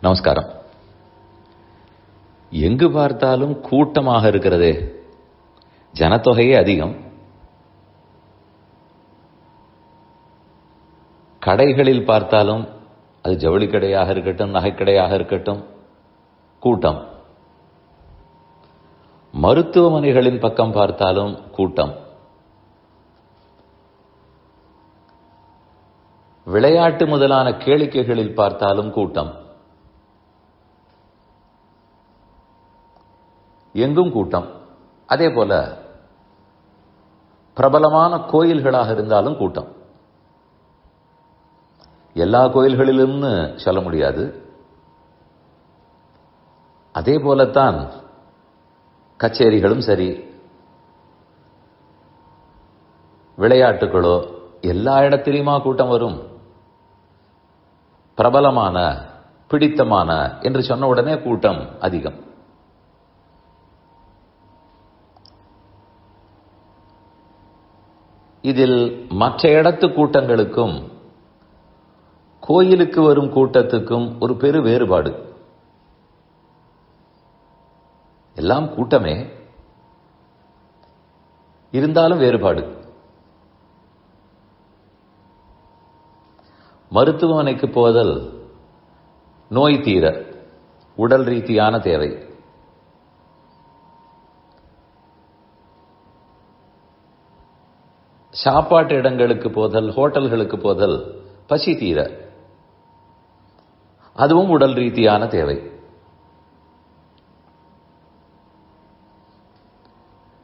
நமஸ்காரம். எங்கு பார்த்தாலும் கூட்டமாக இருக்கிறதே. ஜனத்தொகையே அதிகம். கடைகளில் பார்த்தாலும் அது ஜவுளி கடையாக இருக்கட்டும் நகைக்கடையாக இருக்கட்டும் கூட்டம். மருத்துவமனைகளின் பக்கம் பார்த்தாலும் கூட்டம். விளையாட்டு முதலான கேளிக்கைகளில் பார்த்தாலும் கூட்டம். எங்கும் கூட்டம். அதே போல பிரபலமான கோயில்களாக இருந்தாலும் கூட்டம். எல்லா கோயில்களிலும்னு சொல்ல முடியாது. அதே போலத்தான் கச்சேரிகளும் சரி விளையாட்டுகளோ எல்லா இடத்திலுமா கூட்டம் வரும். பிரபலமான பிடித்தமான என்று சொன்ன உடனே கூட்டம் அதிகம். இதில் மற்ற இடத்து கூட்டங்களுக்கும் கோயிலுக்கு வரும் கூட்டத்துக்கும் ஒரு பெரு வேறுபாடு. எல்லாம் கூட்டமே இருந்தாலும் வேறுபாடு. மருத்துவமனைக்கு போதல் நோய் தீர உடல் ரீதியான தேவை. சாப்பாட்டு இடங்களுக்கு போதல் ஹோட்டல்களுக்கு போதல் பசி தீர. அதுவும் உடல் ரீதியான தேவை.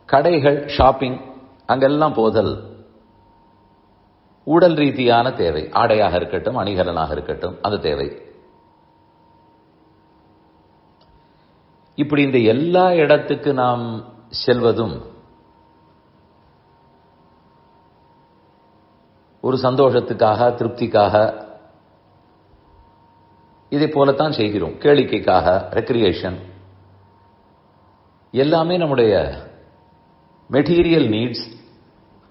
கடைகள் ஷாப்பிங் அங்கெல்லாம் போதல் உடல் ரீதியான தேவை. ஆடையாக இருக்கட்டும் அணிகலனாக இருக்கட்டும் அது தேவை. இப்படி இந்த எல்லா இடத்துக்கு நாம் செல்வதும் ஒரு சந்தோஷத்துக்காக திருப்திக்காக. இதை போலத்தான் செய்கிறோம். கேளிக்கைக்காக ரெக்ரியேஷன் எல்லாமே நம்முடைய மெட்டீரியல் நீட்ஸ்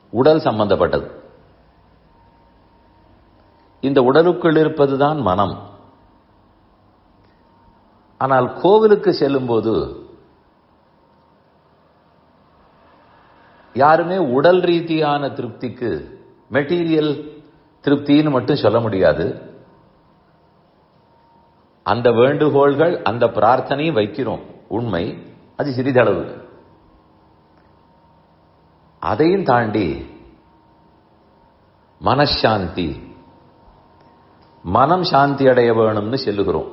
உடல் சம்பந்தப்பட்டது. இந்த உடலுக்குள் இருப்பதுதான் மனம். ஆனால் கோவிலுக்கு செல்லும்போது யாருமே உடல் ரீதியான திருப்திக்கு மெட்டீரியல் திருப்தின்னு மட்டும் சொல்ல முடியாது. அந்த வேண்டுகோள்கள் அந்த பிரார்த்தனையும் வைக்கிறோம். உண்மை. அது சிறிதளவு. அதையும் தாண்டி மனசாந்தி. மனம் சாந்தி அடைய வேணும்னு சொல்லுகிறோம்.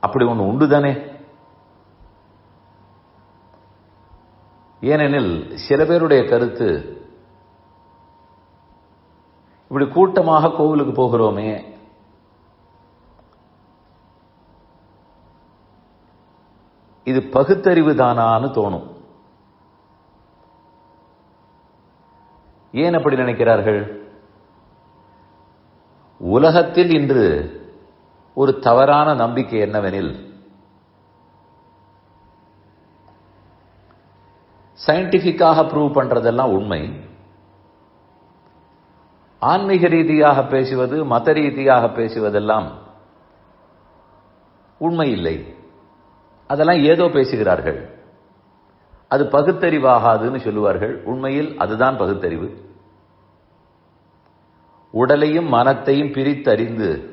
அப்படி ஒன்று உண்டு தானே? ஏனெனில் சில பேருடைய கருத்து இப்படி கூட்டமாக கோவிலுக்கு போகிறோமே. இது பகுத்தறிவு தானான்னு தோணும். ஏன் அப்படி நினைக்கிறார்கள்? உலகத்தில் இன்று ஒரு தவறான நம்பிக்கை என்னவெனில் சயின்டிபிக்காக ப்ரூவ் பண்றதெல்லாம் உண்மை. ஆன்மீக ரீதியாக பேசுவது மத ரீதியாக பேசுவதெல்லாம் உண்மை இல்லை அதெல்லாம் ஏதோ பேசுகிறார்கள். அது பகுத்தறிவாகாதுன்னு சொல்லுவார்கள். உண்மையில் அதுதான் பகுத்தறிவு. உடலையும் மனத்தையும் பிரித்தறிந்து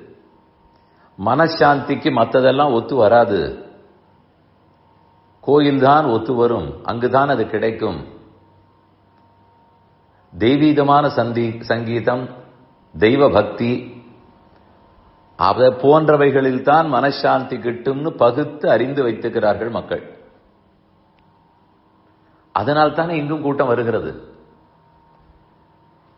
மனசாந்திக்கு மற்றதெல்லாம் ஒத்து வராது. கோயில்தான் ஒத்து வரும். அங்குதான் அது கிடைக்கும். தெய்வீகமான சந்தி சங்கீதம் தெய்வ பக்தி அதை போன்றவைகளில் தான் மனசாந்தி கிட்டும்னு பகுத்து அறிந்து வைத்துக்கிறார்கள் மக்கள். அதனால் தானே இங்கும் கூட்டம் வருகிறது.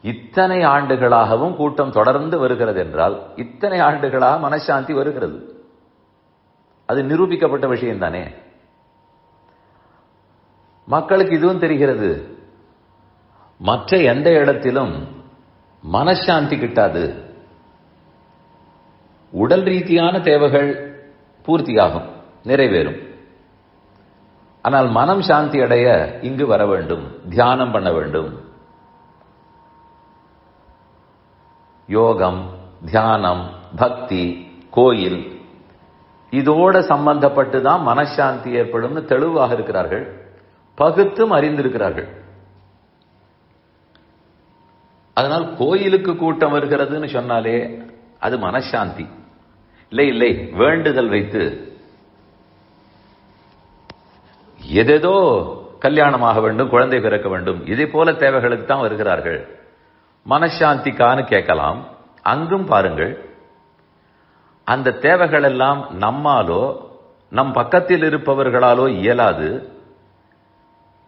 இத்தனை ஆண்டுகளாகவும் கூட்டம் தொடர்ந்து வருகிறது என்றால் இத்தனை ஆண்டுகளாக மனசாந்தி வருகிறது. அது நிரூபிக்கப்பட்ட விஷயம் தானே மக்களுக்கு இதுவும் தெரிகிறது. மற்ற எந்த இடத்திலும் மனசாந்தி கிட்டாது. உடல் ரீதியான தேவைகள் பூர்த்தியாகும் நிறைவேறும். ஆனால் மனம் சாந்தி அடைய இங்கு வர வேண்டும் தியானம் பண்ண வேண்டும். யோகம் தியானம் பக்தி கோயில் இதோட சம்பந்தப்பட்டு தான் மனசாந்தி ஏற்படும்னு தெளிவாக இருக்கிறார்கள் பகுத்தும் அறிந்திருக்கிறார்கள். அதனால் கோயிலுக்கு கூட்டம் வருகிறதுன்னு சொன்னாலே அது மனசாந்தி. இல்லை இல்லை வேண்டுதல் வைத்து எதேதோ கல்யாணமாக வேண்டும் குழந்தை பிறக்க வேண்டும் இதே போல தேவைகளுக்கு தான் வருகிறார்கள். மனசாந்திக்கான்னு கேட்கலாம். அங்கும் பாருங்கள் அந்த தேவைகள் எல்லாம் நம்மாலோ நம் பக்கத்தில் இருப்பவர்களாலோ இயலாது.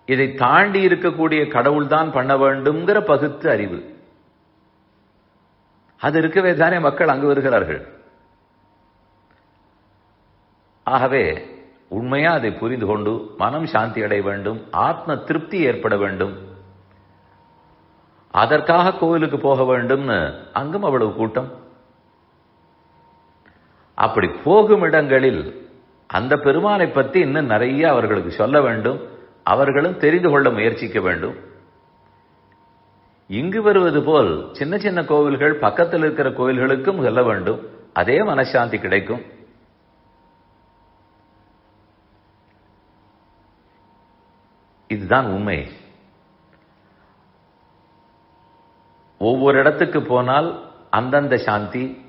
இதை தாண்டி இருக்கக்கூடிய கடவுள் தான் பண்ண வேண்டும்ங்கிற பகுத்து அறிவு. அது இருக்கவே தானே மக்கள் அங்கு வருகிறார்கள். ஆகவே உண்மையா அதை புரிந்து கொண்டு மனம் சாந்தி அடைய வேண்டும் ஆத்ம திருப்தி ஏற்பட வேண்டும். அதற்காக கோவிலுக்கு போக வேண்டும்னு அங்கும் அவ்வளவு கூட்டம். அப்படி போகும் இடங்களில் அந்த பெருமானை பற்றி இன்னும் நிறைய அவர்களுக்கு சொல்ல வேண்டும். அவர்களும் தெரிந்து கொள்ள முயற்சிக்க வேண்டும். இங்கு வருவது போல் சின்ன சின்ன கோவில்கள் பக்கத்தில் இருக்கிற கோவில்களுக்கும் செல்ல வேண்டும். அதே மனசாந்தி கிடைக்கும். இதுதான் உண்மை. ஒவ்வொரு இடத்துக்கு போனால் அந்தந்த சாந்தி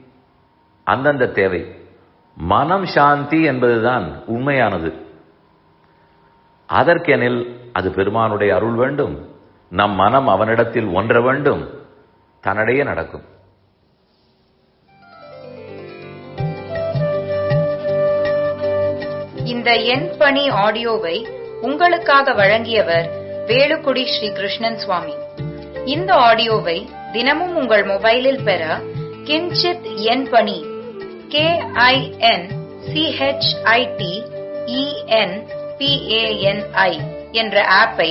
அந்தந்த தேவை. மனம் சாந்தி என்பதுதான் உண்மையானது. அதற்கெனில் அது பெருமானுடைய அருள் வேண்டும். நம் மனம் அவனிடத்தில் ஒன்ற வேண்டும். தன்னிடையே நடக்கும். இந்த எண் பணி ஆடியோவை உங்களுக்காக வழங்கியவர் வேலுக்குடி ஸ்ரீ கிருஷ்ணன் சுவாமி. இந்த ஆடியோவை தினமும் உங்கள் மொபைலில் பெற கிஞ்சித் எண் பணி கே ஐ என் சிஹெச்ஐடி இஎன் என்ற ஆப்பை